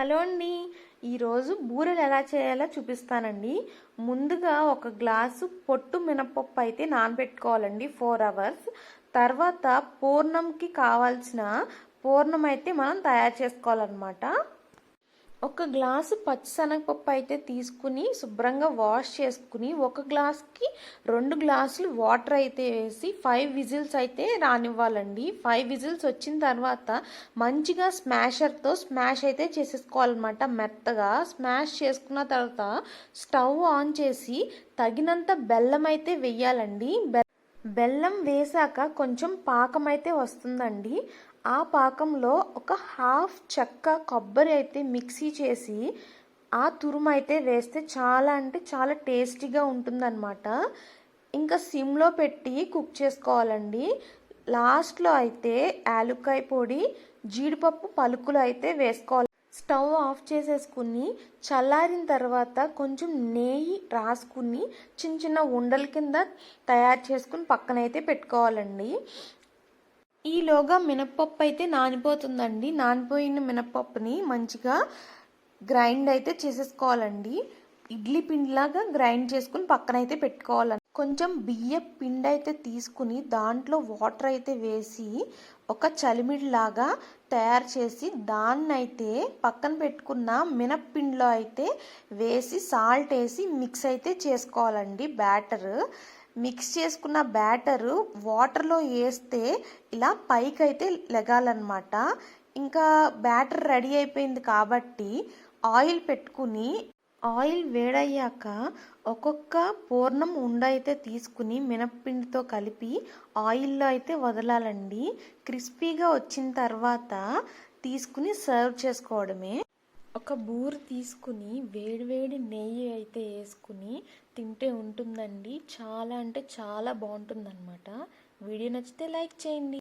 Hello అండి. ఈరోజు బూరెలు ఎలా చేయాలో చూపిస్తానండి. ముందుగా ఒక గ్లాసు పొట్టు మినపప్పు అయితే నానబెట్టుకోవాలండి ఫోర్ అవర్స్. తర్వాత పూర్ణంకి కావాల్సిన పూర్ణం అయితే మనం తయారు చేసుకోవాలన్నమాట. ఒక గ్లాసు పచ్చిశనగపప్పు అయితే తీసుకుని శుభ్రంగా వాష్ చేసుకుని ఒక గ్లాస్కి రెండు గ్లాసులు వాటర్ అయితే వేసి ఫైవ్ విజిల్స్ అయితే రానివ్వాలండి. ఫైవ్ విజిల్స్ వచ్చిన తర్వాత మంచిగా స్మాషర్తో స్మాష్ అయితే చేసేసుకోవాలన్నమాట మెత్తగా. స్మాష్ చేసుకున్న తర్వాత స్టవ్ ఆన్ చేసి తగినంత బెల్లం అయితే వెయ్యాలండి బెల్లం వేసాక కొంచెం పాకం అయితే వస్తుందండి. ఆ పాకంలో ఒక హాఫ్ చెక్క కొబ్బరి అయితే మిక్సీ చేసి ఆ తురుము అయితే వేస్తే చాలా అంటే చాలా టేస్టీగా ఉంటుందన్నమాట. ఇంకా సిమ్లో పెట్టి కుక్ చేసుకోవాలండి. లాస్ట్లో అయితే యాలుక్కాయ పొడి జీడిపప్పు పలుకులు అయితే వేసుకోవాలి. స్టవ్ ఆఫ్ చేసేసుకుని చల్లారిన తర్వాత కొంచెం నెయ్యి రాసుకుని చిన్న చిన్న ఉండల కింద తయారు చేసుకుని పక్కనైతే పెట్టుకోవాలండి. ఈలోగా మినప్పప్పు అయితే నానిపోతుందండి. నానిపోయిన మినప్పప్పుని మంచిగా గ్రైండ్ అయితే చేసేసుకోవాలండి. ఇడ్లీ పిండిలాగా గ్రైండ్ చేసుకుని పక్కన అయితే పెట్టుకోవాలండి. కొంచెం బియ్య పిండి అయితే తీసుకుని దాంట్లో వాటర్ అయితే వేసి ఒక చలిమిడిలాగా తయారు చేసి దాన్ని అయితే పక్కన పెట్టుకున్న మినప్పిండిలో అయితే వేసి సాల్ట్ వేసి మిక్స్ అయితే చేసుకోవాలండి బ్యాటర్. మిక్స్ చేసుకున్న బ్యాటరు వాటర్లో వేస్తే ఇలా పైకి అయితే లెగాలన్నమాట. ఇంకా బ్యాటర్ రెడీ అయిపోయింది కాబట్టి ఆయిల్ పెట్టుకుని ఆయిల్ వేడయ్యాక ఒక్కొక్క పూర్ణం ఉండ అయితే తీసుకుని మినప్పిండితో కలిపి ఆయిల్లో అయితే వదలాలండి. క్రిస్పీగా వచ్చిన తర్వాత తీసుకుని సర్వ్ చేసుకోవడమే. ఒక బూరు తీసుకుని వేడివేడి నెయ్యి అయితే వేసుకుని తింటే ఉంటుందండి. చాలా అంటే చాలా బాగుంటుందన్నమాట. వీడియో నచ్చితే లైక్ చేయండి.